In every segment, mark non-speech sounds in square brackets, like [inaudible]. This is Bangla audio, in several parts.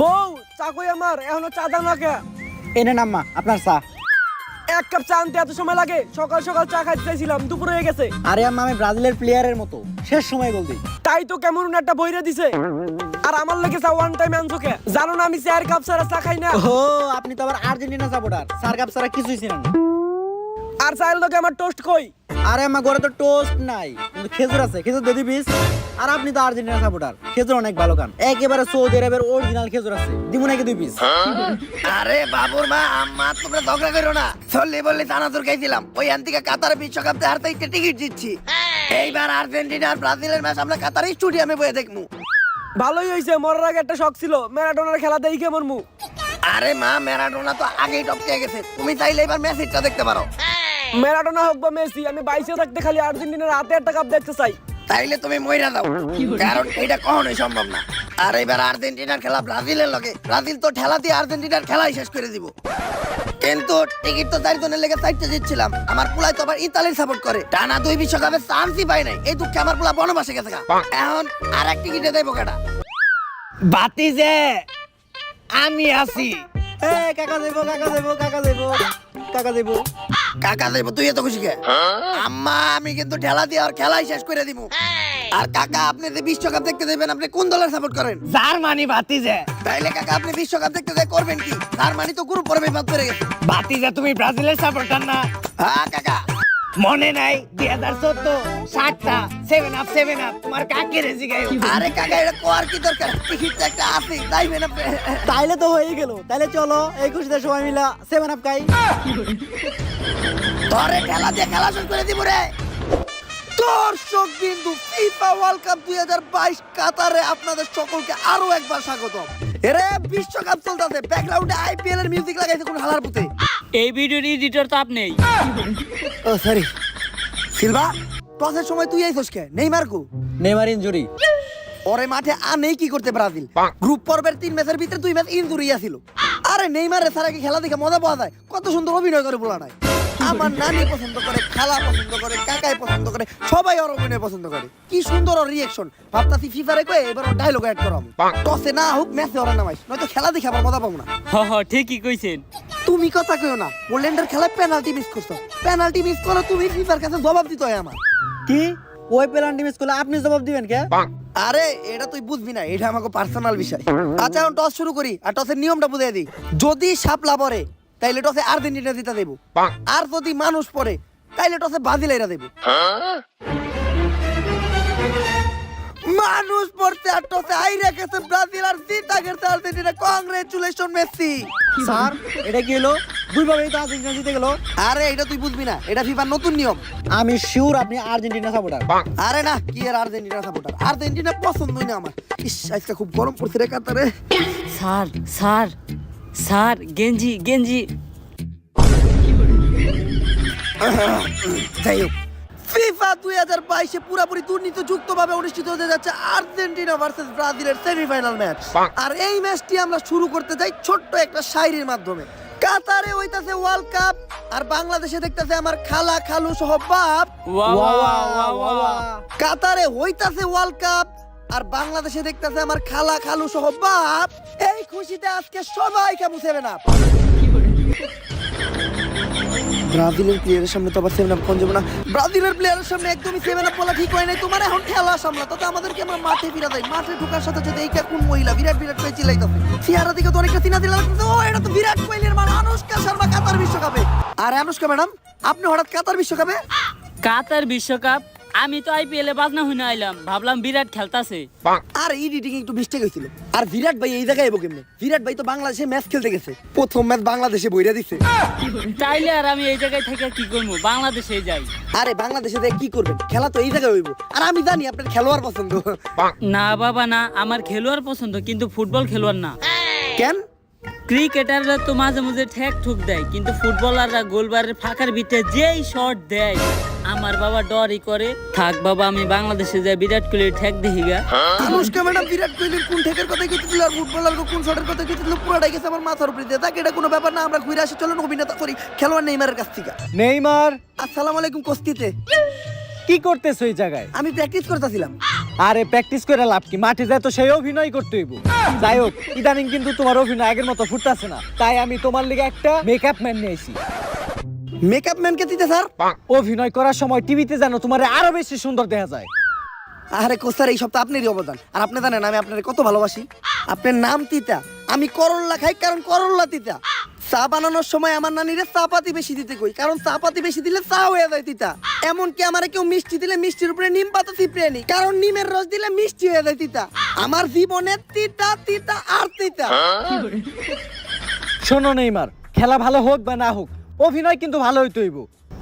বউ চা কই আমার? এখনও চা দাও না কে এনে নাম্মা আপনার চা। এক কাপ চা আনতে এত সময় লাগে? সকাল সকাল চা খাইতে চাইছিলাম দুপুর হয়ে গেছে। আরে আম্মা আমি ব্রাজিলের প্লেয়ারের মতো। শেষ সময় গোল দিই। তাই তো কেমন একটা বইরে দিছে। আর আমার লেগে চা ওয়ান টাইম আনছো কে? জানো না আমি চার কাপ ছাড়া চা খাই না। ও আপনি তো আবার আর্জেন্টিনা সাপোর্টার। সার কাপ সারা কিছুই ছিলেন না। আর চাইল তোকে আমার টোস্ট কই? আরে আমার ঘরে তো টোস্ট নাই কিন্তু খেজুর আছে খেজুর দিয়ে দিবিস আর আপনি তো আর্জেন্টিনা সাপোর্টার খেজুর অনেক ভালো খান। একেবারে সৌদি আরবের অরিজিনাল খেজুর আছে দিব নাকি দুই পিস আরে বাবুর মা আম্মা তোমরা ঝগড়া করো না। চললে বললে চানাচুর খাইছিলাম ওই থেকে কাতারে বিশ্বকাপ দেখার থেকে টিকিট দিচ্ছি এইবার আর্জেন্টিনা আর ব্রাজিলের ম্যাচ আমরা কাতারে স্টুডিয়ামে বয়ে দেখমু। ভালোই হয়েছে মরার আগে একটা শখ ছিল ম্যারাডোনার খেলা দেখে মরমু। আরে মা ম্যারাডোনা তো আগেই টপকে গেছে তুমি চাইলে এবার ম্যাচটা দেখতে পারো। ম্যারাডোনা হোক বা মেসি আমি বাইশে থাকতে খালি আর্জেন্টিনার হাতে একটা কাপ দেখতে চাই। তাইলে তুমি মইরা দাও। কারণ এটা কখনোই সম্ভব না। আর এবার আর্জেন্টিনার খেলা ব্রাজিলের লগে। ব্রাজিল তো ঠেলা দিয়ে আর্জেন্টিনার খেলাই শেষ করে দিব। কিন্তু টিকিট তো চারজনের লেগে চারটে জিতছিলাম। আমার পুলাই তো আবার ইতালির সাপোর্ট করে। টানা দুই বিশ্বকাপে চান্সই পাই নাই। এই দুঃখে আমার পুলা বনবাসে গেছে গা। এখন আর এক টিকিটে দেবো কেটা বাতি যে আমি আছি। এ কাকা দেবো কাকা দেবো কাকা দেবো কাকা দেবো। কাকা দেবো তুই এত খুশি কে? আম্মা আমি কিন্তু ঠেলা দিয়ে আর খেলাই শেষ করে দিব আর কাকা আপনি যে বিশ্বকাপ দেখতে দেবেন আপনি কোন দলের সাপোর্ট করেন? জার্মানি বাতিজে তাইলে কাকা আপনি বিশ্বকাপ দেখতে দেয় করবেন কি? জার্মানি তো গ্রুপ পর্বে বাদ করে গেছে। বাতিজে তুমি ব্রাজিলের সাপোর্টার না। হ্যাঁ কাকা। মনে নাই দুই হাজার চোদ্দ সাতটা সেভেন আপ সেভেন আপ তোমার কাকি রেজি গাই আরে কাকা এটা কোয়ার কি দরকার? টিকিট একটা আছে তাই আপনি তাইলে তো হয়ে গেল। তাইলে চলো এই খুশিতে সবাই মিলা সেভেন আপ খাই। ধরে খেলা দিয়ে খেলা শুরু করে দিব রে। দর্শক বিন্দু ফিফা ওয়ার্ল্ড কাপ দুই হাজার বাইশ কাতারে আপনাদের সকলকে আরও একবার স্বাগত এরে বিশ্বকাপ চলতেছে ব্যাকগ্রাউন্ডে আইপিএল এর মিউজিক লাগাইছে কোন হালার পুতে? এই ভিডিওর এডিটর তো আপনি। ও সরি সিলভা টসের সময় তুই আইছস কে? নেইমার কো? Neymar injury. ওরে মাঠে আনেই কি করতে ব্রাজিল? গ্রুপ পর্বের তিন ম্যাচের ভিতরে দুই ম্যাচ ইনজুরি আছিল। আরে নেইমারের সারা কি খেলা দেখে মজা পাওয়া যায়। কত সুন্দর অভিনয় করে বলা নাই আমার নানি পছন্দ করে খেলা পছন্দ করে কাকাই পছন্দ করে সবাই ওর অভিনয় পছন্দ করে। কি সুন্দর ওর রিয়েকশন ভাবতাছি ফিফারে কয়ে এবার ওর ডায়লগ অ্যাড করাম। টসে না হোক ম্যাচে ওরা নামাইস। নয়তো খেলা দেখে আবার মজা পাবো না। হ হ ঠিকই কইছেন। তুমি কথা কইও না। পোল্যান্ডের খেলায় পেনাল্টি মিস করছ। পেনাল্টি মিস করো তুমি ফিফার কাছে জবাব দিতে হয় আমার। কি? ওই পেনাল্টি মিস করলে আপনি জবাব দিবেন কে? আরে এটা তুই বুঝবি না এটা আমাকে পার্সোনাল বিষয়। আচ্ছা এখন টস শুরু করি আর টসের নিয়মটা বুঝিয়ে দিই। যদি সাপলা পরে তাইলে টসে আর্জেন্টিনা জিতা দেবো। আর যদি মানুষ পরে তাইলে টসে ব্রাজিলেরা দেবো। মানুষ পড়তে আর টসে আইরা গেছে ব্রাজিল আর জিতা গেছে আর্জেন্টিনা। Congratulation Messi. স্যার এটা কি হলো? দুইভাবেই তো আর্জেন্টিনা জিতে গেল। আরে এটা তুই বুঝবি না। এটা ফিফার নতুন নিয়ম। আমি শিওর আপনি আর্জেন্টিনা সাপোর্টার আরে না কি আর আর্জেন্টিনা সাপোর্টার আর্জেন্টিনা পছন্দই না আমার। ইস আজকে খুব গরম পড়ছে রে কাতারে। স্যার স্যার স্যার গেঞ্জি গেঞ্জি। যাই হোক। ফিফা দুই হাজার বাইশে পুরাপুরি দুর্নীতিযুক্ত ভাবে অনুষ্ঠিত হতে যাচ্ছে আর্জেন্টিনা ভার্সেস ব্রাজিলের সেমিফাইনাল ম্যাচ। আর এই ম্যাচটি আমরা শুরু করতে যাই ছোট্ট একটা শায়রির মাধ্যমে। কাতারে হইতাছে ওয়ার্ল্ড কাপ আর বাংলাদেশে দেখতেছে আমার খালা খালু সহ বাপ। কাতারে হইতাছে ওয়ার্ল্ড কাপ আর বাংলাদেশে দেখতেছে আমার খালা খালু সহ বাপ। এই খুশিতে আজকে সবাই কেমন সেভেন আপ ব্রাজিলের প্লেয়ারের সামনে তো আবার সেভেন আপ কোন না। ব্রাজিলের প্লেয়ারের সামনে একদমই সেভেন আপ বলা ঠিক হয় নাই। তোমার এখন খেলা সামলা তাতে আমাদেরকে আমরা মাঠে ফিরা দেয়। মাঠে ঢোকার সাথে সাথে এই কোন মহিলা? বিরাট বিরাট চিল্লাইতেছে। চেহারা দিকে তো অনেকটা চিনা দিলা এটা তো বিরাট কোহলির মা আনুষ্কা শর্মা কাতার বিশ্বকাপে। আরে, আনুষ্কা ম্যাডাম, আপনি হঠাৎ কাতার বিশ্বকাপে? কাতার বিশ্বকাপ? আমি তো আইপিএল এ বাজনা হইনা আইলাম ভাবলাম বিরাট খেলতাছে। আর এডিটিং একটু মিস্টেক হয়েছিল। আর বিরাট ভাই এই জায়গায় এবো কেমনে? বিরাট ভাই তো বাংলাদেশে ম্যাচ খেলতে গেছে। প্রথম ম্যাচ বাংলাদেশে বইরা দিছে। তাইলে আর আমি এই জায়গায় থেকে কি করব? বাংলাদেশে যাই। আরে বাংলাদেশে দেখে কি করবেন? খেলা তো এই জায়গায় হইব। আর আমি জানি আপনার খেলোয়াড় পছন্দ। না বাবা না আমার খেলোয়াড় পছন্দ কিন্তু ফুটবল খেলোয়াড় না। কেন? ক্রিকেটাররা তো মাঝে মাঝে ঠেক ঠুক দেয় কিন্তু ফুটবলাররা গোলবারের ফাঁকার ভিতরে যেই শট দেয় আমার বাবা ডরই করে। থাক বাবা আমি বাংলাদেশে যাই বিরাট কোহলির ঠেক দেখি গা। আনুষ্কা ম্যাডাম বিরাট কোহলির কোন ঠেকের কথা কিছু দিল আর ফুটবলার কোন শটের কথা কিছু দিল পুরোটাই গেছে আমার মাথার উপরে দিয়ে। তাকে এটা কোনো ব্যাপার না আমরা ঘুরে আসি চলেন অভিনেতা সরি খেলোয়াড় নেইমারের কাছ থেকে। নেইমার! আসসালামু আলাইকুম কস্তিতে। কি করতেছো এই জায়গায়? আমি প্র্যাকটিস করতেছিলাম। আরে প্র্যাকটিস করে লাভ কি? মাঠে যায় তো সেই অভিনয় করতে হইব। যাই হোক ইদানিং কিন্তু তোমার অভিনয় আগের মতো ফুটতাছে না। তাই আমি তোমার লিগে একটা মেকআপ ম্যান নিয়েছি মেকআপ ম্যানকে দিতে স্যার? অভিনয় করার সময় টিভিতে যেন তোমার আরও বেশি সুন্দর দেখা যায়। আরে কোস্তার এই সপ্তাহ আপনারই অবদান। আর আপনি জানেন আমি আপনার কত ভালোবাসি। আপনার নাম তিতা। আমি করল্লা খাই কারণ করল্লা তিতা। চা বানানোর সময় আমার নানিরে চা পাতি বেশি দিতে কই, কারণ চা পাতি বেশি দিলে চা হয়ে যায় তিতা। এমন কি আমার কেউ মিষ্টি দিলে মিষ্টির উপরে নিম পাতা চিপড়ে নি, কারণ নিমের রস দিলে মিষ্টি হয়ে যায় তিতা। আমার জীবনে তিতা তিতা আর তিতা। শোনো নেইমার, খেলা ভালো হোক বা না হোক, অভিনয় কিন্তু ভালো হইতে হইব।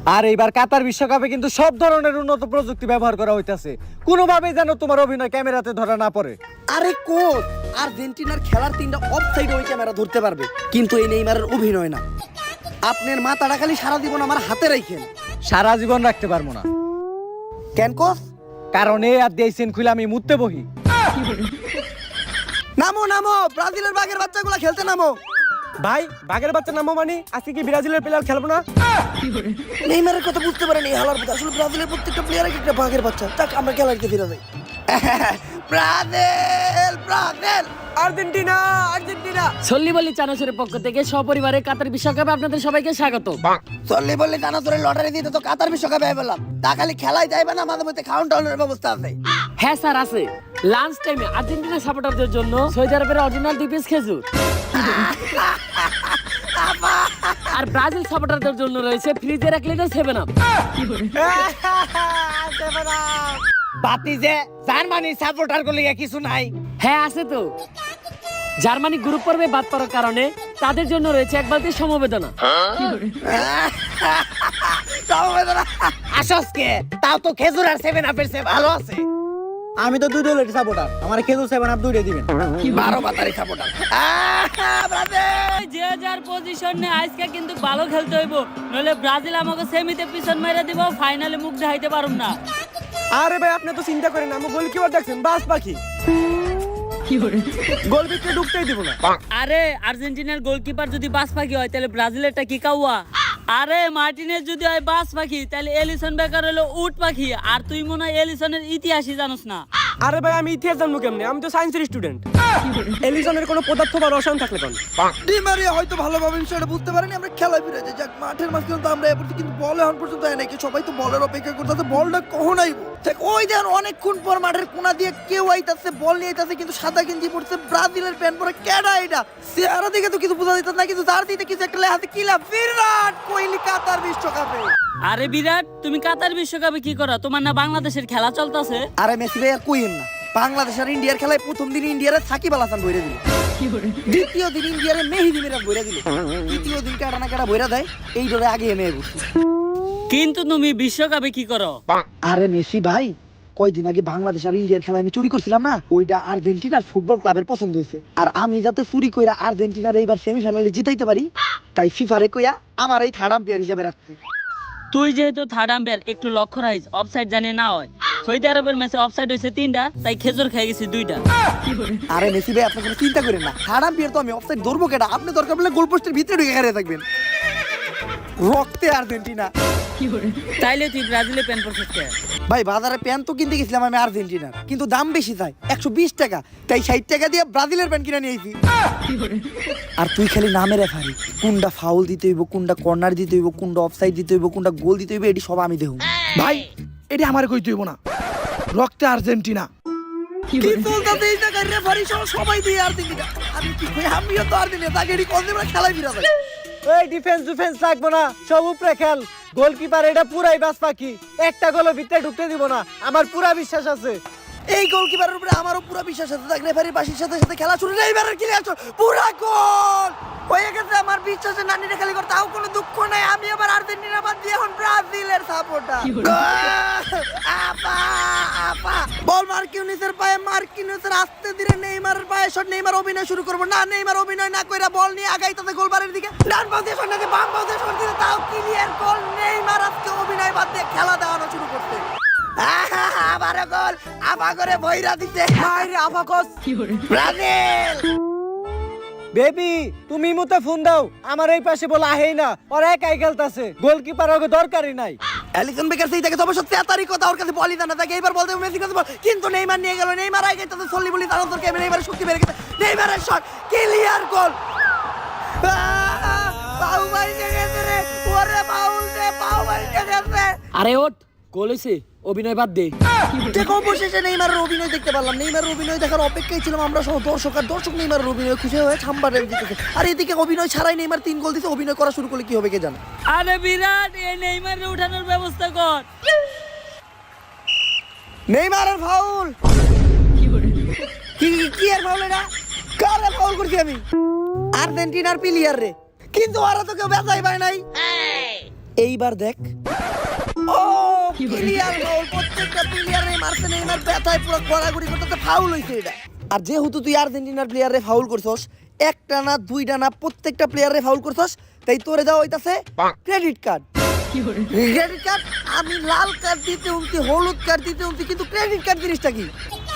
আর এইবার কাতার বিশ্বকাপে কিন্তু সব ধরনের উন্নত প্রযুক্তি ব্যবহার করা হইতাছে। কোনোভাবেই যেন তোমার অভিনয় ক্যামেরাতে ধরা না পড়ে। আরে কোচ আর্জেন্টিনার খেলার তিনটা অফ সাইড ওই ক্যামেরা ধরতে পারবে কিন্তু এই নেইমারের অভিনয় না। আপনার মাথাটা খালি সারা জীবন আমার হাতে রাখেন সারা জীবন রাখতে পারব না। কেন কোচ কারণ এই আর দিয়েছেন খুলে আমি মুততে বহি। নামো নামো ব্রাজিলের বাঘের বাচ্চাগুলো খেলতে নামো। ভাই, বাঘের বাচ্চা নামো মানে? আজকে কি ব্রাজিলের প্লেয়ার খেলব না? নেইমারের কথা বুঝতে পারেনি হালার আসলে ব্রাজিলের প্রত্যেকটা প্লেয়ার একটা বাঘের বাচ্চা। তাক আমরা কি ফিরে যাই। [laughs] Brazil Brazil. Argentina Argentina. সল্লি বল্লি চানাচুরের পক্ষ থেকে সপরিবারে কাতার বিশ্বকাপে আপনাদের সবাইকে স্বাগত। জানা লটারি দিতে তো কাতার বিশ্বকাপে বললাম তা খালি খেলাই যাইবে না মাঝে মধ্যে খাউন টাউনের ব্যবস্থা আছে। হ্যাঁ স্যার আছে। লাঞ্চ টাইমে আর্জেন্টিনা সাপোর্টারদের জন্য সৌদি আরবের অরিজিনাল দুই পিস খেজুর। [laughs] আর ব্রাজিল সাপোর্টারদের জন্য রয়েছে ফ্রিজের এক লিটার সেভেন আপ বাতি যে জার্মানি সাপোর্টার গুলি কিছু নাই। হ্যাঁ আছে তো। জার্মানি গ্রুপ পর্বে বাদ পড়ার কারণে তাদের জন্য রয়েছে এক বালতি সমবেদনা। সমবেদনা। আসসকে তাও তো খেজুর আর সেভেন আপের সে ভালো আছে। আমি তো দুই দলের সাপোর্টার আমার খেজুর সেভেন আপ দুইটা দিবেন। বারো বাতারি সাপোর্টার যে যার পজিশন নে আজকে কিন্তু ভালো খেলতে হইব। নলে ব্রাজিল আমাকে সেমিতে পিছন মেরে দিব ফাইনালে মুখ দেখাইতে পারুম না। আরে ভাই আপনি তো চিন্তা করেন আমি গোলকিপার দেখছেন বাস পাখি। গোল ভিতরে ঢুকতেই দিব না। আরে আর্জেন্টিনার গোলকিপার যদি বাস পাখি হয় তাহলে ব্রাজিলেরটা কি কাউয়া? আরে মার্টিনের যদি হয় বাস পাখি, তাহলে এলিসন বেকার হলো উট পাখি, আর তুই মনে হয় এলিসনের ইতিহাসই জানোস না। আরে ভাই, আমি ইতিহাস জানব কেমনে? আমি তো সায়েন্সের স্টুডেন্ট [laughs] এলিজনের কোনো পদার্থ বা রসায়ন থাকলে কোন ডিমারিয়া হয়তো ভালোভাবে বিষয়টা বুঝতে পারেনি আমরা খেলায় ফিরে যাই। যাক মাঠের মাঝখানে তো আমরা এবার কিন্তু বল এখন পর্যন্ত হয় নাকি সবাই তো বলের অপেক্ষা করতেছে বলটা কখন আইব? দেখ ওই দেন অনেকক্ষণ পর মাঠের কোনা দিয়ে কেউ আইতাছে বল নিয়ে আইতাছে কিন্তু সাদা গেঞ্জি পড়ছে ব্রাজিলের প্যান্ট পরে কেডা এটা? চেহারা দেখে তো কিছু বোঝা যেত না কিন্তু তার দিতে কিছু একটা লেহাতে কিলা বিরাট কোহলি কাতার বিশ্বকাপে। আরে বিরাট তুমি কাতার বিশ্বকাপে কি করো? তোমার না বাংলাদেশের খেলা চলতেছে। আরে মেসি ভাই আর কইেন না। বাংলাদেশ আর ইন্ডিয়ার খেলায় প্রথম দিন ইন্ডিয়ারে সাকিব আল হাসান বইরে দিল। দ্বিতীয় দিন ইন্ডিয়ারে মেহিদি মিরাজ বইরা দিল। তৃতীয় দিন কাটা না কাটা বইরা দেয় এই ডরে আগে এমে কিন্তু তুমি বিশ্বকাপে কি করো? আরে মেসি ভাই কয়দিন আগে বাংলাদেশ আর ইন্ডিয়ার খেলা আমি চুরি করছিলাম না? ওইটা আর্জেন্টিনার ফুটবল ক্লাবের পছন্দ হয়েছে। আর আমি যাতে চুরি কইরা আর্জেন্টিনার এইবার সেমিফাইনালে জিতাইতে পারি তাই ফিফারে কইয়া আমার এই থার্ড আম্পায়ার হিসাবে রাখছে। তুই যেহেতু থার্ড আম্পায়ার একটু লক্ষ্য রাখিস অফসাইড জানে না হয়। সৌদি আরবের ম্যাচে অফসাইড হয়েছে তিনটা, তাই খেজুর খেয়ে গেছি দুইটা। আরে মেসি ভাই, আপনি চিন্তা করেন না। থার্ড আম্পায়ার তো আমি অফসাইড ধরবো কেটা আপনি দরকার পড়লে গোল পোস্টের ভিতরে ঢুকে হারিয়ে থাকবেন। রক্তে আর্জেন্টিনা। তাইলে তুই ব্রাজিলে প্যান পড়ছিস কে? ভাই বাজারে প্যান্ট তো কিনতে গেছিলাম আমি আর্জেন্টিনার। কিন্তু দাম বেশি চাই একশো বিশ টাকা। তাই ষাট টাকা দিয়ে ব্রাজিলের প্যান্ট কিনে নিয়েছি আর তুই খালি নামের রেফারি কোনটা ফাউল দিতে হইব কোনটা কর্নার দিতে হইব কোনটা অফসাইড দিতে হইব কোনটা গোল দিতে হইব এটি সব আমি দেখুন ভাই এটি আমার কই তুইব না। রক্তে আর্জেন্টিনা। সবাই দিয়ে আর্জেন্টিনা। আমি কি আমিও তো আর্জেন্টিনা তাকে এটি কোন দিন খেলায় ফিরা যায় এই ডিফেন্স ডিফেন্স লাগবো না। সব উপরে খেল। গোলকিপার এটা পুরাই বাস পাখি একটা গোলও ভিতরে ঢুকতে দিব না। আমার পুরা বিশ্বাস আছে। এই গোলকিপারের উপরে আমারও পুরো বিশ্বাস আছে। দেখ রেফারির বাসির সাথে সাথে খেলা শুরু এইবারের কি আছো পুরা গোল হয়ে গেছে আমার বিশ্বাসে নানিরে খালি করে তাও কোনো দুঃখ নাই। আমি আবার আর্জেন্টিনা বাদ দিয়ে এখন ব্রাজিলের সাপোর্টার আপা আপা। বল মার্কিউনিসের পায়ে মার্কিউনিসের আস্তে ধীরে নেইমারের পায়ে শট নেইমার অভিনয় শুরু করব। না নেইমার অভিনয় না কইরা বল নিয়ে আগাইতেছে গোলবারের দিকে। ডান পাশ দিয়ে শট নাকি বাম পাশ দিয়ে শট দিতে তাও ক্লিয়ার গোল নেইমার আজকে অভিনয় বাদ দিয়ে খেলা দেওয়ানো শুরু করতে আবার গোল আবা করে বইরা দিতে। আরে আফাকস ব্রাজিল বেবি তুমি মুতে ফোন দাও। আমার এই পাশে বলে আহেই না। ওর একাই খেলতাছে। গোলকিপার ওকে দরকারই নাই। অ্যালিসন বেকার সেই দেখে তবে সত্যি তারই কথা ওর কাছে বলি না। তাকে এবার বলতে কাছে বল। কিন্তু নেইমার নিয়ে গেল। নেইমার আগে তাদের সল্লি বলি তার অন্তর কেমন নেইমারের শক্তি বেড়ে গেছে। নেইমারের শট ক্লিয়ার গোল পাউ মারিতে গেছে রে। ওরে বাউল রে পাউ মারিতে গেছে। আরে ওঠ গোল হয়েছে অভিনয় বাদ দে। দেখো অবশেষে নেইমারের অভিনয় দেখতে পারলাম। নেইমারের অভিনয় দেখার অপেক্ষায় ছিলাম আমরা সহ দর্শক আর দর্শক নেইমারের অভিনয় খুশি হয়ে ছাম্বার দিতেছে আর এদিকে অভিনয় ছাড়াই নেইমার তিন গোল দিতে অভিনয় করা শুরু করলে কি হবে কে জানে? আরে বিরাট এই নেইমারে উঠানোর ব্যবস্থা কর। নেইমারের ফাউল কি কি আর ফাউল এটা? কারে ফাউল করছি আমি? আর্জেন্টিনার প্লেয়ার রে। কিন্তু ওরা তো কেউ বেজাই পায় নাই। এইবার দেখ। ও প্লেয়ার ফাউল প্রত্যেকটা প্লেয়ার রে মারছে নেইমার ব্যথায় পুরো গড়াগড়ি করতে ফাউল হইছে এটা। আর যেহেতু তুই আর্জেন্টিনার প্লেয়ারে ফাউল করছস একটা না দুইটা না প্রত্যেকটা প্লেয়ারে ফাউল করছস তাই তোরে দেওয়া হইতাছে ক্রেডিট কার্ড ক্রেডিট কার্ড আমি লাল কার্ড দিতে উনতি হলুদ কার্ড দিতে উনতি কিন্তু ক্রেডিট কার্ড জিনিসটা কি?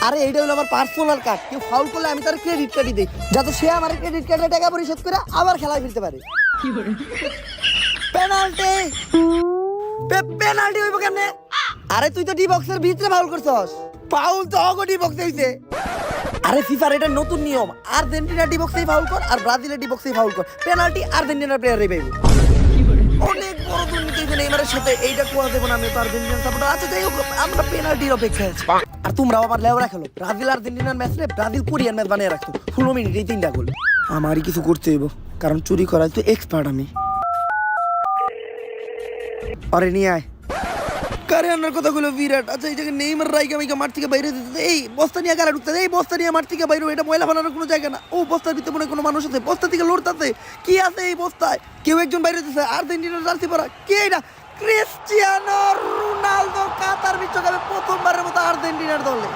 আরে এইটা হলো আমার পার্সোনাল কার্ড কেউ ফাউল করলে আমি তার ক্রেডিট কার্ডই দেই যাতে সে আমার ক্রেডিট কার্ডে টাকা পরিশোধ করে আবার খেলায় ফিরতে পারে। পেনাল্টি পেনাল্টি হইব কেমনে? আরে তুই তো ডি বক্সের ভিতরে ফাউল করছস। ফাউল তো অগো ডি বক্সে হইছে আরে ফিফার এটা নতুন নিয়ম। আর্জেন্টিনা ডি বক্সেই ফাউল কর আর ব্রাজিলের ডি বক্সেই ফাউল কর। পেনাল্টি আর্জেন্টিনার প্লেয়ারই পাইবে। অনেক বড় দুর্নীতি হয়েছে নেইমারের সাথে। এইটা কোয়া দেবো না আমি, তো আর্জেন্টিনার সাপোর্টার আচ্ছা যাই হোক, আমরা পেনাল্টির অপেক্ষায় আছি। আর তোমরাও আবার লেওরা খেলো। ব্রাজিল আর্জেন্টিনার ম্যাচ রে ব্রাজিল কোরিয়ান ম্যাচ বানিয়ে রাখতো। ষোলো তিনটা গোল আমারই কিছু করতে হইব, কারণ চুরি করায় তো এক্সপার্ট আমি। আরে নিয়ে আয়। কারে আনার বিরাট? আচ্ছা এই জায়গায় নেইমার রাইকা মাইকা মাঠ থেকে বাইরে দিতে এই, বস্তা নিয়ে গাড়া ঢুকতে এই, বস্তা নিয়ে মাঠ থেকে বাইরে এটা ময়লা বানানোর কোনো জায়গা না। ও, বস্তার ভিতরে মনে কোনো মানুষ আছে। বস্তা থেকে লড়তাছে। কি আছে এই বস্তায়? কেউ একজন বাইরে দিতেছে আর্জেন্টিনার জার্সি পরা। কে এটা? ক্রিস্টিয়ানো রোনালদো কাতার বিশ্বকাপে প্রথমবারের মতো আর্জেন্টিনার দলে।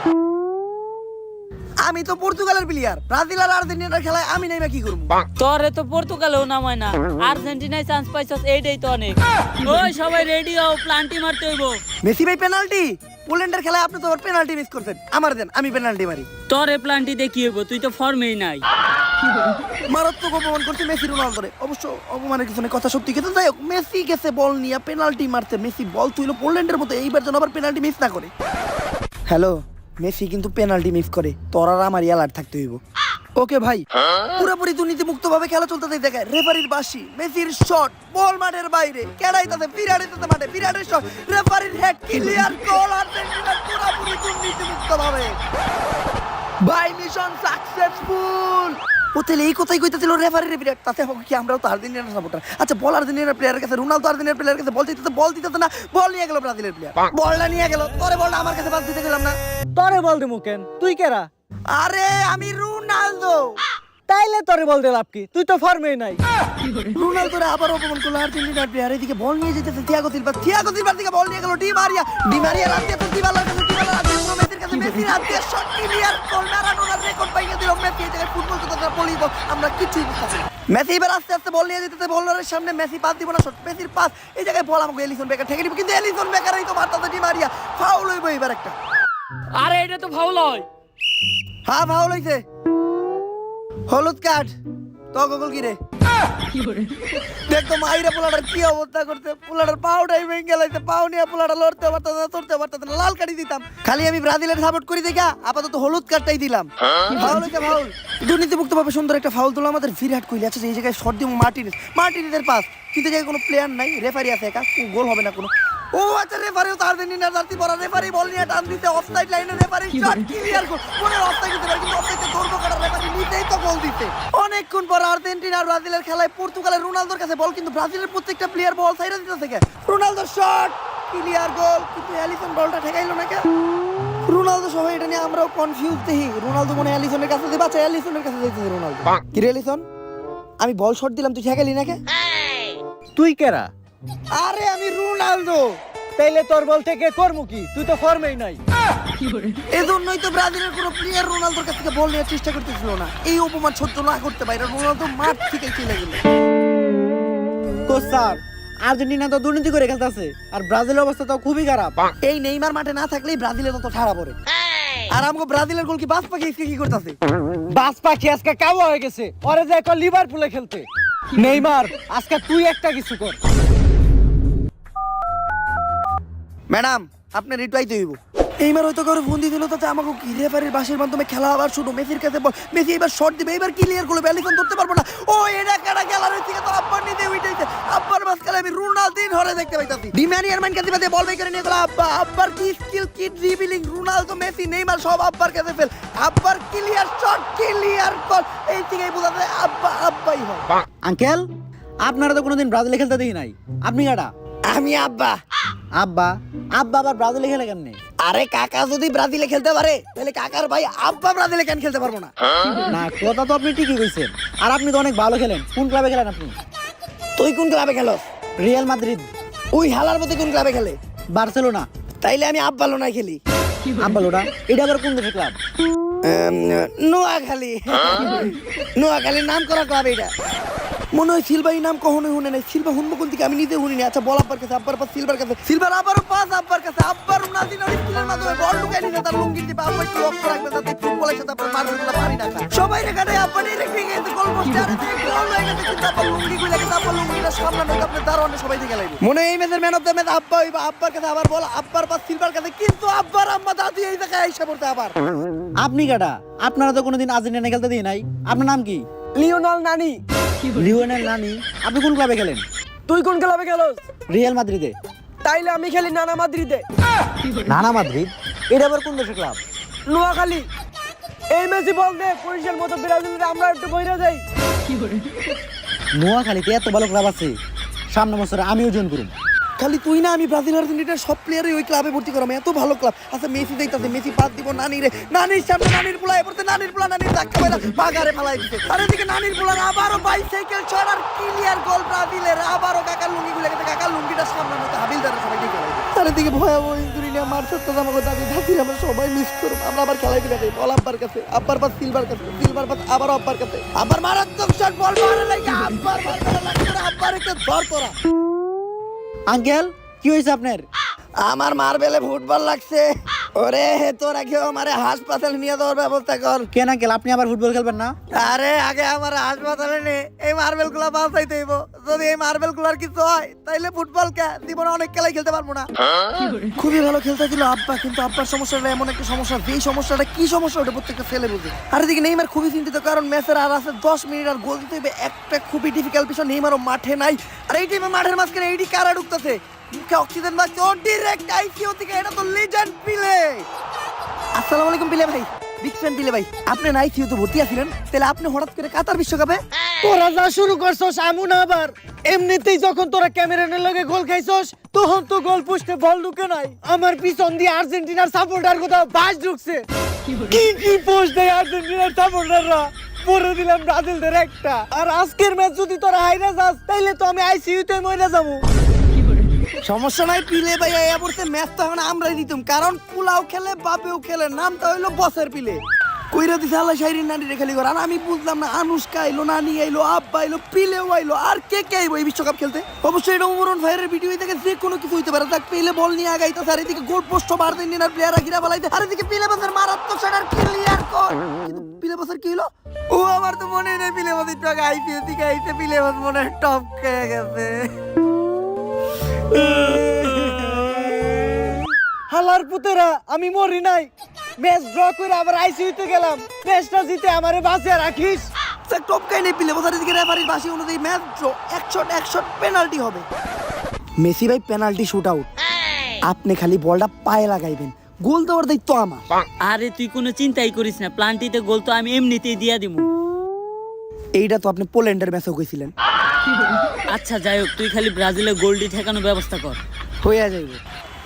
আমি তো পর্তুগালের প্লেয়ার ব্রাজিল আর আর্জেন্টিনার খেলায় আমি নেইমা কি করব? তোরে তো পর্তুগালেও নামায় না। আর্জেন্টিনায় চান্স পাইছস এইটাই তো অনেক। ওই সবাই রেডি হও প্লান্টি মারতে হইব। মেসি ভাই পেনাল্টি পোল্যান্ডের খেলায় আপনি তো আবার পেনাল্টি মিস করছেন। আমার দেন আমি পেনাল্টি মারি। তোরে প্লান্টি কি হইব? তুই তো ফর্মেই নাই। মারাত্মক অপমান করছে মেসি রোনালদোরে। অবশ্য অপমানের কিছু নেই কথা সত্যি। কিন্তু যাই হোক মেসি গেছে বল নিয়ে পেনাল্টি মারতে। মেসি বল তুইলো পোল্যান্ডের মতো এইবার যেন আবার পেনাল্টি মিস না করে। হ্যালো? মেসি কিন্তু পেনাল্টি মিস করে। তোর আমার অ্যালার্ট থাকতে হইব। ওকে ভাই। পুরোপুরি দুর্নীতি মুক্ত ভাবে খেলা চলতে দেখায় রেফারির বাসি মেসির শট বল মাঠের বাইরে। কেড়াই তাতে বিরাট তাতে মাঠে বিরাটের শট রেফারির হেড ক্লিয়ার গোল আর্জেন্টিনা পুরোপুরি দুর্নীতি মুক্ত ভাবে ভাই মিশন সাকসেসফুল ও তাহলে এই কথাই কইতেছিল রেফারির বিরাট তাতে হোক কি আমরাও তো আর্জেন্টিনার সাপোর্টার আচ্ছা বল আর্জেন্টিনার প্লেয়ারের কাছে রোনালদো আর্জেন্টিনার প্লেয়ারের কাছে বল দিতে বল দিতে না বল নিয়ে গেল ব্রাজিলের প্লেয়ার বলটা নিয়ে গেল তোরে বলটা আমার কাছে পাস দিতে গেলাম না। তরে বল দিমু কেন? তুই কেরা আরে আমি রোনালদো। তাইলে তরে বল দে লাভ কি? তুই তো ফর্মেই নাই। রোনালদোরে আবার অপমান করল আর্জেন্টিনার প্লেয়ার এদিকে বল নিয়ে যেতেছে থিয়াগো সিলভা থিয়াগো সিলভার দিকে বল নিয়ে গেল ডি মারিয়া ডি মারিয়া রাতে তো দিবালার কাছে মেসির কাছে মেসি রাতে শট ক্লিয়ার রেকর্ড মেসি এই জায়গায় ফুটবল কথা বলিব আমরা কিছুই বুঝতেছি মেসি এবার আস্তে আস্তে বল নিয়ে যেতে বলারের সামনে মেসি পাস দিব না শট মেসির পাস এই জায়গায় বল আমাকে এলিসন বেকার ঠেকে দিব কিন্তু এলিসন বেকারই তো মারতাছে ডি মারিয়া ফাউল হইব এবার একটা। আরে এটা তো ফাউল হয়। হ্যাঁ ফাউল হইছে। হলুদ কার্ড তো গগল কি রে? দেখতো মাইরা পোলাটার কি অবস্থা করছে? পোলাটার ভেঙে নিয়ে পোলাটা লড়তে পারতো না পারতো না লাল কাটি দিতাম। খালি আমি ব্রাজিলের সাপোর্ট করি দেখা, আপাতত হলুদ কার্ডটাই দিলাম। ফাউল হইছে, ফাউল। দুর্নীতিমুক্ত ভাবে সুন্দর একটা ফাউল তোলা আমাদের বিরাট কোহলি আছে এই জায়গায় সর্দি মার্টিনিস। মার্টিনিসের পাস কিন্তু জায়গায় কোনো প্লেয়ার নাই রেফারি আছে একা গোল হবে না কোনো। ও আচ্ছা রেফারিও তো আর্জেন্টিনার জার্সি পরা রেফারি বল নিয়ে টান দিতে অফসাইড লাইনে রেফারি শট ক্লিয়ার গোল মনে অফসাইড দিতে পারে কিন্তু অফসাইডে ধরবো কাটা রেফারি নিতেই তো গোল দিতে। অনেকক্ষণ পর আর্জেন্টিনা আর ব্রাজিলের খেলায় পর্তুগালের রোনালদোর কাছে বল কিন্তু ব্রাজিলের প্রত্যেকটা প্লেয়ার বল সাইডে দিতে থেকে। রোনালদোর শট ক্লিয়ার গোল কিন্তু অ্যালিসন বলটা ঠেকাইলো না কেন রোনালদো সহ এটা নিয়ে আমরাও কনফিউজ দেখি রোনালদো মনে অ্যালিসনের কাছে দেবে আচ্ছা অ্যালিসনের কাছে যাইতেছে রোনালদো। কি রে অ্যালিসন আমি বল শট দিলাম তুই ঠেকালি না কে তুই কেরা? আরে আমি রোনালদো। তাইলে তোর বল থেকে করমু কি? তুই তো ফর্মেই নাই। এজন্যই তো ব্রাজিলের কোনো প্লেয়ার রোনালদোর কাছ থেকে বল নেওয়ার চেষ্টা করতেছিল না। এই অপমান সহ্য না করতে পারে রোনালদো মাঠ থেকে চলে গেল। কোচ স্যার আর্জেন্টিনা তো দুর্নীতি করে খেলতেছে আর ব্রাজিলের অবস্থা তো খুবই খারাপ। এই নেইমার মাঠে না থাকলেই ব্রাজিলের তত ঠাড়া পড়ে। আর আমাকে ব্রাজিলের গোল কি বাস পাখি ইসকে কি করতেছে? বাস পাখি আজকে কাবু হয়ে গেছে পরে যে কর লিভারপুলে খেলতে। নেইমার আজকে তুই একটা কিছু কর। ম্যাডাম আপনার একটু আইতে হইব এইবার হয়তো কারও ফোন দিয়ে দিল তাতে আমাকে কি রেফারির বাসের মাধ্যমে খেলা আবার শুরু মেসির কাছে বল মেসি এবার শট দিবে এবার ক্লিয়ার করবে ব্যালিফোন ধরতে পারব না। ও এটা কাটা গ্যালারি থেকে তো আব্বার নিতে উইটাইছে আব্বার মাঝখানে আমি রোনালদিন হরে দেখতে পাইতাছি। ডিম্যানিয়ার মান কাছে বল বাই করে নিয়ে গেল আব্বা আব্বার কি স্কিল কি ড্রিবলিং রোনালদো মেসি নেইমার সব আব্বার কাছে ফেল আব্বার ক্লিয়ার শট ক্লিয়ার কল এই থেকেই বোঝা যায় আব্বা আব্বাই হয়। আঙ্কেল আপনারা তো কোনোদিন ব্রাজিলে খেলতে দেখি নাই। আপনি কাটা আমি আব্বা। আব্বা আব্বা আবার ব্রাজিলে খেলে কেমনে? আরে কাকা যদি ব্রাজিলে খেলতে পারে তাহলে কাকার ভাই আব্বা ব্রাজিলে কেন খেলতে পারব না? না কথা তো আপনি ঠিকই কইছেন। আর আপনি তো অনেক ভালো খেলেন। কোন ক্লাবে খেলেন আপনি? তুই কোন ক্লাবে খেলো? Real Madrid. ওই হালার মধ্যে কোন ক্লাবে খেলে? বার্সেলোনা। তাইলে আমি আব্বা লোনায় খেলি। আব্বালোটা এটা আবার কোন দেশের ক্লাব? নোয়াখালী। নোয়াখালীর নাম করা ক্লাব এটা মনে হয় সিলভার নাম কখনোই শুনে নাই। সিলভা শুনব কোন থেকে আমি নিজে আচ্ছা আব্বার কাছে, আব্বার সিলভার কাছে। সিলভার আব্বার কাছে। আব্বার স্কিলের মাধ্যমে বল ঢুকাই তার আব্বা একটু লক্ষ্য রাখবে ফুটবলের সাথে আপনার পারি না। সবাই আব্বা রেখে লুঙ্গি সবাই দিকে লাগবে মনে এই ম্যান অফ দ্য ম্যাচ আব্বা হইবা আব্বার কাছে আবার বল, আব্বার পাস, সিলভার কাছে। কিন্তু আব্বার আইসা পড়তে আবার। আপনি কাটা আপনারা তো কোনোদিন আর্জেন্টিনা খেলতে দেখি নাই। আপনার নাম কি? লিওনাল নানি। লিওনেল নানি আপনি কোন ক্লাবে খেলেন? তুই কোন ক্লাবে রিয়াল মাদ্রিদে। তাইলে আমি খেলি নানা মাদ্রিদে। নানা মাদ্রিদ? এটা আবার কোন দেশের ক্লাব? নোয়াখালী। এই মেসি বল দে পুলিশের মতো ব্রাজিলের আমরা একটু বইরা যাই। নোয়াখালীতে এত ভালো ক্লাব আছে সামনে বছরে আমিও জয়েন করুন খালি তুই না, আমি ব্রাজিল আর্জেন্টিনার সব প্লেয়ারই ওই ক্লাবে ভর্তি করাম। এত ভালো ক্লাব আচ্ছা মেসি যাইতাছে মেসি পাস দিব নানি রে নানির সামনে নানির পোলায় পড়তে নানির পোলা নানির ধাক্কা মেরা বাগারে ফালাই দিতে আর এদিকে নানির পোলার আবারও বাইসাইকেল ছড় আর ক্লিয়ার গোল ব্রাজিলের। আবারও কাকার লুঙ্গি গুলে গেছে, কাকার লুঙ্গিটা সামলানো তো হাবিলদারের সবাই ভয়াবহ ইঞ্জুরি নিয়ে মার সত্য আমাকে দাদি দাদি আমরা সবাই মিস করব। আমরা আবার খেলাই দিলে বল আব্বার কাছে, আব্বার পাস, সিলভার কাছে, সিলভার পাস, আবারও আব্বার কাছে। আবার মারাত্মক শট বল মারে আব্বার আব্বার ধর আঙ্কেল কি হয়েছে আপনার? আমার মার্বেলে ফুটবল লাগছে। ওরে তোরা কেউ আমারে হাসপাতালে নিয়ে যাওয়ার ব্যবস্থা কর। কেন আঙ্কেল আপনি আবার ফুটবল খেলবেন না? আরে আগে আমার হাসপাতালে নে এই মার্বেলগুলা হইব যদি এই মার্বেলগুলার কিছু হয় তাইলে ফুটবল কে? জীবনে অনেক খেলাই খেলতে পারব না। খুবই ভালো খেলতে ছিল আব্বা কিন্তু আব্বার সমস্যাটা এমন একটা সমস্যা। যেই সমস্যাটা কি সমস্যা ওটা প্রত্যেকটা ছেলে বুঝে। আর এদিকে নেইমার খুবই চিন্তিত কারণ ম্যাচের আর আছে দশ মিনিট আর গোল দিতে হবে। একটা খুবই ডিফিকাল্ট বিষয় নেইমারও মাঠে নাই। আর এই টাইমে মাঠের মাঝখানে এইটি কারা ঢুকতেছে? মুখে অক্সিজেন ডিরেক্ট থেকে এটা তো লিজেন্ড পিলে আসসালামু আলাইকুম পিলে ভাই। বিগ ফ্যান পিলে ভাই আপনি ভর্তি আছিলেন? তাহলে আপনি হঠাৎ করে কাতার বিশ্বকাপে? তোরা যা শুরু করছস আবার। এমনিতেই যখন তোরা ক্যামেরানের লগে গোল খাইছস তখন তো গোল পোস্টে বল ঢুকে নাই। আমার পিছন দিয়ে আর্জেন্টিনার সাপোর্টার কোথাও বাস ঢুকছে। কি কি পোস্ট দেয় আর্জেন্টিনার সাপোর্টাররা পরে দিলাম ব্রাজিলদের একটা। আর আজকের ম্যাচ যদি তোরা হাইরা যাস তাইলে তো আমি আইসিইউতে মরে যাব। সমস্যা নাই, পিলে ভাই আয়া পড়ছে ম্যাচ তো এখন আমরাই দিতাম। কারণ পুলাও খেলে, বাপেও খেলে নামটা হইল বসের পিলে। কইরা দিছে, আল্লাহ শাইরিন নানি রে খালি আর আমি বুঝলাম না, আনুষ্কা আইলো, নানি আইলো, আব্বা আইলো, পিলেও আইলো, আর কে কে আইবো এই বিশ্বকাপ খেলতে? অবশ্যই এটা উমরন ভাইয়ের ভিডিও থেকে যে কোনো কিছু হইতে পারে। দেখ পিলে বল নিয়ে আগাইতে আর এদিকে গোল পোস্ট মার দেন আর প্লেয়ার গিরা বালাইতে আর এদিকে পিলে বাসের মারাত্মক শাটার ক্লিয়ার কর কিন্তু পিলে বাসের কি হলো ও, আমার তো মনে নেই পিলে বাসের একটু আগে আইপিএস থেকে আইতে পিলে বাস মনে হয় টপ খেয়ে গেছে। হালার পুতেরা আমি মরি নাই। ম্যাচ ড্র করে আবার আইসিইউতে গেলাম। ম্যাচটা জিতে আমারে বাঁচিয়ে রাখিস। স্যার টপ কাই নেই পিলে বোঝার দিকে রেফারির বাসি অনুযায়ী ম্যাচ ড্র এক শট এক শট পেনাল্টি হবে। মেসি ভাই পেনাল্টি শুট আউট আপনি খালি বলটা পায়ে লাগাইবেন। গোল দেওয়ার দায়িত্ব আমার। আরে তুই কোনো চিন্তাই করিস না। প্লান্টিতে গোল তো আমি এমনিতেই দিয়া দিব এইটা তো আপনি পোল্যান্ডের ম্যাচও কইছিলেন। আচ্ছা যাই হোক তুই খালি ব্রাজিলে গোলটি ঠেকানোর ব্যবস্থা কর। হইয়া যাইব।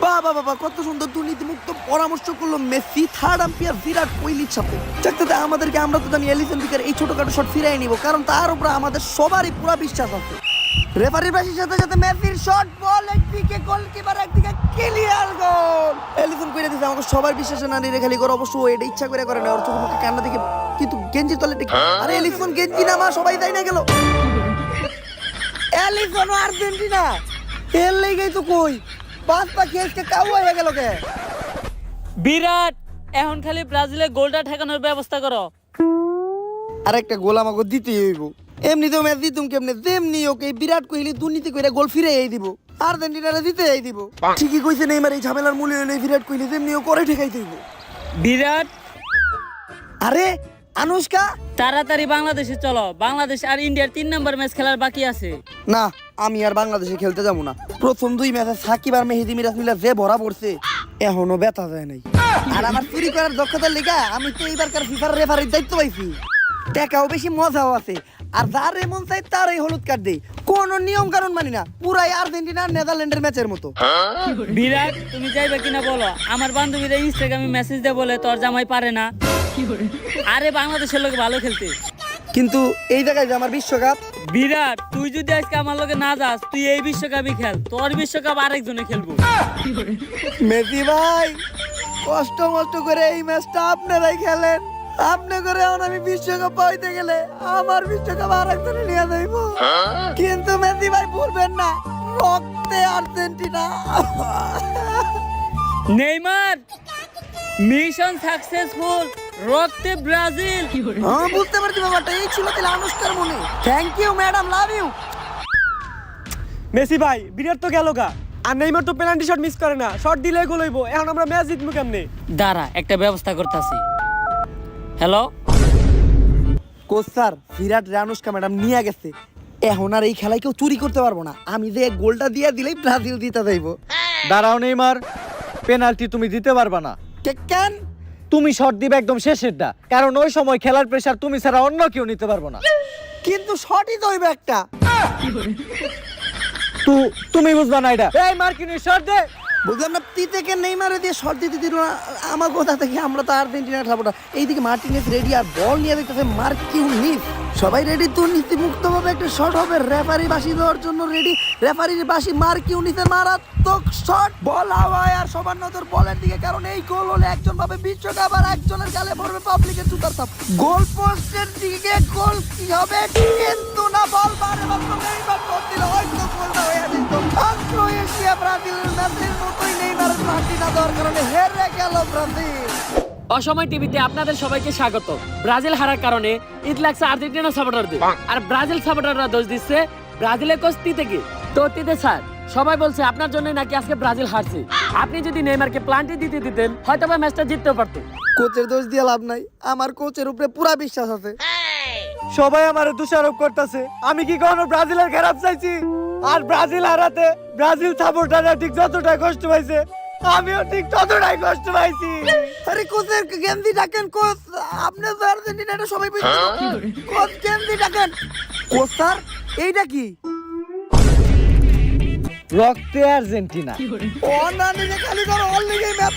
বাবা বাবা কত সুন্দর দুর্নীতি মুক্ত পরামর্শ করল মেসি থার্ড আম্পিয়ার বিরাট কোহলির সাথে। চাকতে আমাদেরকে আমরা তো জানি এলিসন বিকার এই ছোটখাটো শট ফিরাই নিব কারণ তার উপর আমাদের সবারই পুরা বিশ্বাস আছে। রেফারির বাসির সাথে সাথে মেসির শট বল একদিকে গোলকিপার একদিকে ক্লিয়ার গোল এলিসন কইরা দিছে আমাকে সবার বিশ্বাসে না নিরে খালি করে অবশ্য এটা ইচ্ছা করে করে না ওর চোখে মুখে কান্না দেখে কিন্তু গেঞ্জি তলে আরে এলিসন গেঞ্জি না মা সবাই তাই না গেল। Alisson Argentina. এর লেগেই তো কই পাঁচ পাখি আজকে কাউ হয়ে গেল কে? বিরাট এখন খালি ব্রাজিলের গোলটা ঠেকানোর ব্যবস্থা করো। আরেকটা গোল আমাকে দিতেই হইব। এমনিতেও ম্যাচ দিতুম কেমনে? তেমনি ওকে বিরাট কোহলি দুর্নীতি করে গোল ফিরে এই দিব আর্জেন্টিনারে দিতে এই দিব। ঠিকই কইছে নেইমার এই ঝামেলার মূলে হইলে বিরাট কোহলি তেমনিও করে ঠেকাই দিব। বিরাট? আরে আনুষ্কা? তাড়াতাড়ি বাংলাদেশে চলো। বাংলাদেশ আর ইন্ডিয়ার তিন নম্বর ম্যাচ খেলার বাকি আছে। না আমি আর বাংলাদেশে খেলতে যাব না। প্রথম দুই ম্যাচে সাকিব আর মেহেদি মিরাজ মিলা যে ভরা পড়ছে এখনও ব্যথা যায় নাই। আর আমার চুরি করার দক্ষতার লেগা আমি তো এইবারকার ফিফার রেফারির দায়িত্ব পাইছি। টাকাও বেশি মজাও আছে। আর যার এমন চাই তার এই হলুদ কার্ড দেই। কোন নিয়ম কানুন মানি না পুরাই আর্জেন্টিনা আর নেদারল্যান্ডের ম্যাচের মতো। বিরাট তুমি যাইবে কিনা বলো? আমার বান্ধবীরা ইনস্টাগ্রামে মেসেজ দেয় বলে তোর জামাই পারে না। আরে বাংলাদেশের লোক ভালো খেলতে। কিন্তু এই জায়গায় যে আমার বিশ্বকাপ বিরাট তুই যদি আজকে আমার লগে না যাস তুই এই বিশ্বকাপই খেল। তোর বিশ্বকাপ আরেকজনে খেলব। মেসি ভাই কষ্ট মষ্ট করে এই ম্যাচটা আপনারাই খেলেন। আপনি করে এখন আমি বিশ্বকাপ পাইতে গেলে আমার বিশ্বকাপ আর একজনে নিয়ে যাইব। কিন্তু মেসি ভাই ভুলবেন না রক্তে আর্জেন্টিনা। নেইমার মিশন সাকসেসফুল রক্তে ব্রাজিল। হ্যাঁ বুঝতে পারছি ব্যাপারটা এই ছিল তাহলে আনুষ্কার মনে। Thank you madam love you Messi ভাই বিরাট তো গেল গা। আর নেইমার তো পেনাল্টি শট মিস করে না। শট দিলে গোল হইব। এখন আমরা ম্যাচ জিতবো কেমনে? দাঁড়া একটা ব্যবস্থা করতেছি। হ্যালো? কোচ স্যার বিরাট রে আনুষ্কা ম্যাডাম নিয়ে গেছে। এখন আর এই খেলায় কেউ চুরি করতে পারব না। আমি যে গোলটা দিয়ে দিলেই ব্রাজিল দিতে যাইবো। দাঁড়াও নেইমার পেনাল্টি তুমি দিতে পারবা না। কে- কেন? তুমি শট দিবে একদম শেষেরটা কারণ ওই সময় খেলার প্রেসার তুমি ছাড়া অন্য কেউ নিতে পারব না। কিন্তু শটই তো হইবে একটা। তু তুমি বুঝবা না এটা। এই মার্কিনি শট দে। বুঝলাম না থেকে নেইমারে দিয়ে শর্ট দিতে দিল না। আমার কথা থেকে? আমরা তো আর্জেন্টিনা খেলাবো না। এইদিকে মার্টিনেস রেডি আর বল নিয়ে দেখতেছে মার্ক কিউ সবাই রেডি তো নীতি মুক্ত ভাবে একটা শট হবে। রেফারি বাসি দেওয়ার জন্য রেডি রেফারির বাসি মার্ক কিউ নিতে মারাত্মক শট বল হাওয়ায় আর সবার নজর বলের দিকে, কারণ এই গোল হলে একজন পাবে বিশ্বকাপ আর একজনের গালে পড়বে পাবলিকের জুতার চাপ গোল পোস্টের দিকে গোল কি হবে? কিন্তু না, বল বারে গোল দিল। হয়ে গেল ব্রাজিল। অসময় টিভিতে আপনাদের সবাইকে স্বাগত। ব্রাজিল হারার কারণে ঈদ লাগছে আর্জেন্টিনা সাপোর্টারদের। আর ব্রাজিল সাপোর্টাররা দোষ দিচ্ছে ব্রাজিলের কোচ তিতেকে তো তিতে স্যার সবাই বলছে আপনার জন্য নাকি আজকে ব্রাজিল হারছে। আপনি যদি নেইমারকে প্লান্টি দিতে দিতেন হয়তো বা ম্যাচটা জিততেও পারতো। কোচের দোষ দিয়ে লাভ নাই। আমার কোচের উপরে পুরা বিশ্বাস আছে। সবাই আমার দোষারোপ করতেছে। আমি কি কখনো ব্রাজিলের খারাপ চাইছি? আর ব্রাজিল হারাতে ব্রাজিল সাপোর্টাররা ঠিক যতটা কষ্ট পাইছে আমিও ঠিক ততটাই কষ্ট পাইছি। আরে কোচের গেন্দি ডাকেন কোচ আপনি তো আর্জেন্টিনাটা সবাই বুঝছেন কোচ গেন্দি ডাকেন। কোচ স্যার এইটা কি? রক্তে আর্জেন্টিনা। ও না নিজে খালি ধরো অল লিগে ম্যাচ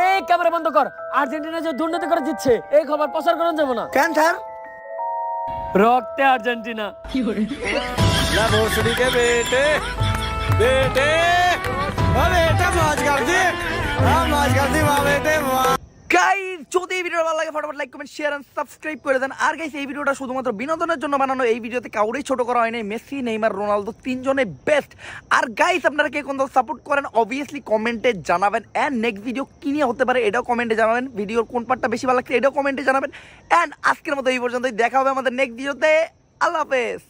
এই ক্যামেরা বন্ধ কর। আর্জেন্টিনা যে দুর্নীতি করে জিতছে এই খবর প্রচার করা যাবে না। কেন স্যার? রক্তে আর্জেন্টিনা। যদি এই ভালো লাগে লাইক শেয়ার সাবস্ক্রাইব করে দেন। আর গাইস এই ভিডিওটা শুধুমাত্র বিনোদনের জন্য বানানো, এই ছোট করা হয়নি। মেসি রোনালদো বেস্ট আর গাইস আপনারা কে কোন সাপোর্ট করেন অবভিয়াসলি কমেন্টে জানাবেন। নেক্সট ভিডিও হতে পারে, এটাও কমেন্টে জানাবেন। কোন পার্টটা বেশি ভালো লাগছে, এটাও কমেন্টে জানাবেন। আজকের মতো এই দেখা হবে আমাদের নেক্সট ভিডিওতে আল্লাহ হাফেজ।